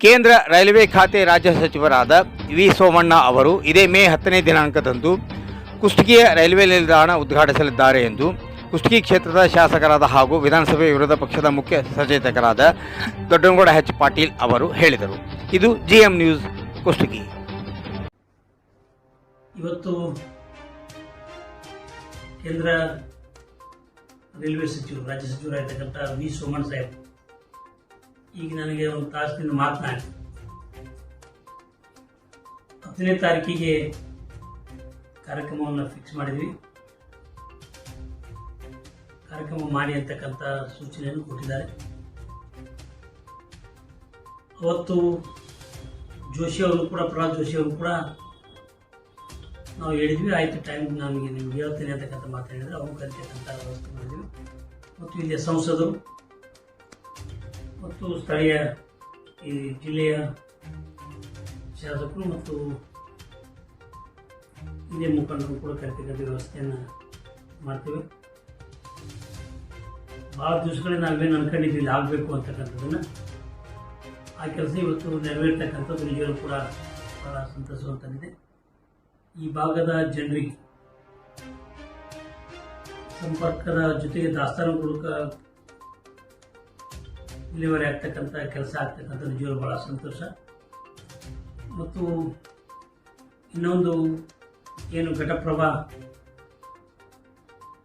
ಕೇಂದ್ರ ರೈಲ್ವೆ ಖಾತೆ ರಾಜ್ಯ ಸಚಿವರಾದ ವಿ ಸೋಮಣ್ಣ ಅವರು ಇದೇ ಮೇ ಹತ್ತನೇ ದಿನಾಂಕದಂದು ಕುಷ್ಟಗಿಯ ರೈಲ್ವೆ ನಿಲ್ದಾಣ ಉದ್ಘಾಟಿಸಲಿದ್ದಾರೆ ಎಂದು ಕುಷ್ಟಗಿ ಕ್ಷೇತ್ರದ ಶಾಸಕರಾದ ಹಾಗೂ ವಿಧಾನಸಭೆ ವಿರೋಧ ಪಕ್ಷದ ಮುಖ್ಯ ಸಚೇತಕರಾದ ದೊಡ್ಡನಗೌಡ ಎಚ್ ಪಾಟೀಲ್ ಅವರು ಹೇಳಿದರು. ಇದು ಜಿಎಂ ನ್ಯೂಸ್ ಕುಷ್ಟಗಿ. ಇವತ್ತು ಕೇಂದ್ರ ರೈಲ್ವೆ ಸಚಿವರು, ರಾಜ್ಯ ಸಚಿವರಾಗಿರ್ತಕ್ಕಂಥ ವಿ ಸೋಮಣ್ಣ ಸಾಹೇಬ್ ಈಗ ನನಗೆ ಒಂದು ತಾಸಿನಿಂದ ಮಾತನಾಡಿ. ಹತ್ತನೇ ತಾರೀಕಿಗೆ ಕಾರ್ಯಕ್ರಮವನ್ನು ಫಿಕ್ಸ್ ಮಾಡಿದ್ವಿ. ಕಾರ್ಯಕ್ರಮ ಮಾಡಿ ಅಂತಕ್ಕಂಥ ಸೂಚನೆಯನ್ನು ಕೊಟ್ಟಿದ್ದಾರೆ. ಅವತ್ತು ಜೋಶಿ ಅವರು ಕೂಡ, ಪ್ರಹ್ಲಾದ್ ಜೋಶಿ ಕೂಡ ನಾವು ಹೇಳಿದ್ವಿ, ಆಯಿತು ಟೈಮ್ ನಮಗೆ ನಿಮ್ಗೆ ಹೇಳ್ತೀನಿ ಅಂತಕ್ಕಂಥ ಮಾತು ಅವರು ಅವ್ರು ಕರಿತಕ್ಕಂಥ ವ್ಯವಸ್ಥೆ ಮಾಡಿದ್ವಿ. ಮತ್ತು ಇಲ್ಲಿಯ ಸಂಸದರು ಮತ್ತು ಸ್ಥಳೀಯ ಈ ಜಿಲ್ಲೆಯ ಶಾಸಕರು ಮತ್ತು ಹಿರಿಯ ಮುಖಂಡರು ಕೂಡ ಕರಿತಕ್ಕಂಥ ವ್ಯವಸ್ಥೆಯನ್ನು ಮಾಡ್ತೇವೆ. ಭಾಳ ದಿವಸಗಳಿಂದ ನಾವೇನು ಅನ್ಕೊಂಡಿದ್ವಿ, ಇಲ್ಲಿ ಆಗಬೇಕು ಅಂತಕ್ಕಂಥದ್ದನ್ನು. ಆ ಕೆಲಸ ಇವತ್ತು ನೆರವೇರ್ತಕ್ಕಂಥದ್ದು ನಿಜವೂ ಕೂಡ ಭಾಳ ಸಂತಸವಂತನಿದೆ ಈ ಭಾಗದ ಜನರಿಗೆ ಸಂಪರ್ಕದ ಜೊತೆಗೆ ದಾಸ್ತಾನುಗಳು ಡೆಲಿವರಿ ಆಗ್ತಕ್ಕಂಥ ಕೆಲಸ ಆಗ್ತಕ್ಕಂಥ ನಿಜವಾಗ್ಲೂ ಭಾಳ ಸಂತೋಷ. ಮತ್ತು ಇನ್ನೊಂದು ಏನು ಘಟಪ್ರಭಾ,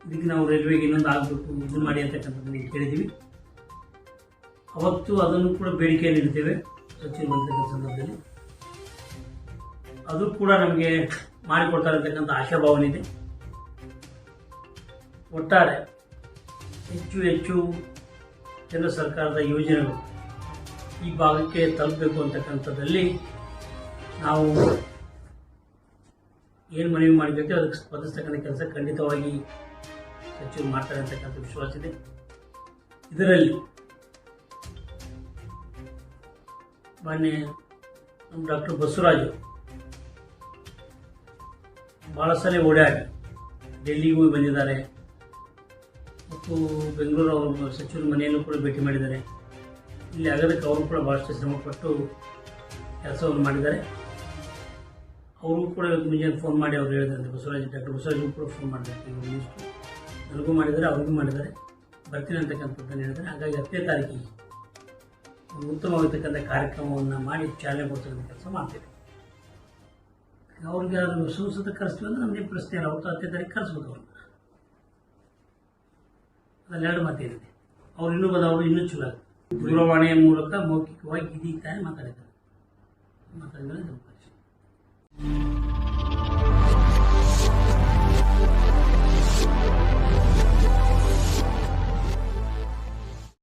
ಇದಕ್ಕೆ ನಾವು ರೈಲ್ವೆಗೆ ಇನ್ನೊಂದು ಆಗಬೇಕು ಇದು ಮಾಡಿ ಅಂತಕ್ಕಂಥದ್ದನ್ನು ಕೇಳಿದ್ದೀವಿ. ಅವತ್ತು ಅದನ್ನು ಕೂಡ ಬೇಡಿಕೆ ನೀಡ್ತೇವೆ ಸಚಿವರು ಬಂದಿರತಕ್ಕಂಥ ಸಂದರ್ಭದಲ್ಲಿ. ಅದು ಕೂಡ ನಮಗೆ ಮಾಡಿಕೊಡ್ತಾ ಇರತಕ್ಕಂಥ ಆಶಾಭಾವನೆ ಇದೆ. ಒಟ್ಟಾರೆ ಹೆಚ್ಚು ಹೆಚ್ಚು ಕೇಂದ್ರ ಸರ್ಕಾರದ ಯೋಜನೆಗಳು ಈ ಭಾಗಕ್ಕೆ ತಲುಪಬೇಕು ಅಂತಕ್ಕಂಥದ್ದಲ್ಲಿ ನಾವು ಏನು ಮನವಿ ಮಾಡಬೇಕು ಅದಕ್ಕೆ ಸ್ಪರ್ಧಿಸ್ತಕ್ಕಂಥ ಕೆಲಸ ಖಂಡಿತವಾಗಿ ಸಚಿವರು ಮಾಡ್ತಾರೆ ಅಂತಕ್ಕಂಥ ವಿಶ್ವಾಸ ಇದೆ. ಇದರಲ್ಲಿ ಮಾನ್ಯ ನಮ್ಮ ಡಾಕ್ಟರ್ ಬಸವರಾಜು ಭಾಳ ಸಲ ಓಡಾಡಿ ಡೆಲ್ಲಿಗೂ ಬಂದಿದ್ದಾರೆ. ಮತ್ತು ಬೆಂಗಳೂರು ಅವರು ಸಚಿವರ ಮನೆಯನ್ನು ಕೂಡ ಭೇಟಿ ಮಾಡಿದ್ದಾರೆ. ಇಲ್ಲಿ ಆಗೋದಕ್ಕೆ ಅವರು ಕೂಡ ಭಾಳಷ್ಟು ಶ್ರಮಪಟ್ಟು ಕೆಲಸವನ್ನು ಮಾಡಿದ್ದಾರೆ. ಅವರು ಕೂಡ ಇವತ್ತು ಮುಂಜಾನೆ ಫೋನ್ ಮಾಡಿ ಅವ್ರು ಹೇಳಿದ್ದಾರೆ ಬಸವರಾಜ್ ಡಾಕ್ಟರ್ ಬಸವರಾಜ್ ಕೂಡ ಫೋನ್ ಮಾಡಿದ್ದಾರೆ. ಮಿನಿಸ್ಟ್ರು ನನಗೂ ಮಾಡಿದ್ದಾರೆ, ಅವ್ರಿಗೂ ಮಾಡಿದ್ದಾರೆ. ಬರ್ತೀನಿ ಅಂತಕ್ಕಂಥದ್ದನ್ನು ಹೇಳಿದರೆ ಹಾಗಾಗಿ ಹತ್ತನೇ ತಾರೀಕಿಗೆ ಉತ್ತಮವಾಗಿರ್ತಕ್ಕಂಥ ಕಾರ್ಯಕ್ರಮವನ್ನು ಮಾಡಿ ಚಾಲನೆ ಕೊಡ್ತಕ್ಕಂಥ ಕೆಲಸ ಮಾಡ್ತೀವಿ. ಅವ್ರಿಗೆ ಅದು ಸಂಸದ ಕರೆಸ್ತೀವಿ ಅಂದರೆ ನಮ್ಮದೇ ಪ್ರಶ್ನೆ ಇಲ್ಲ. ಅವತ್ತು ಹತ್ತನೇ ತಾರೀಕು ಕರೆಸ್ಬೇಕು ಅವ್ರನ್ನ ಎರಡು ಇರುತ್ತೆ. ಅವ್ರು ಇನ್ನೂ ಬದಲಾವಣೆ ಇನ್ನೂ ಚಲೋ ದೂರವಾಣಿಯ ಮೂಲಕ ಮೌಖಿಕವಾಗಿ ಇದೀಗ ಮಾತಾಡಿದ್ದಾರೆ ಮಾತಾಡಿದ್ರೆ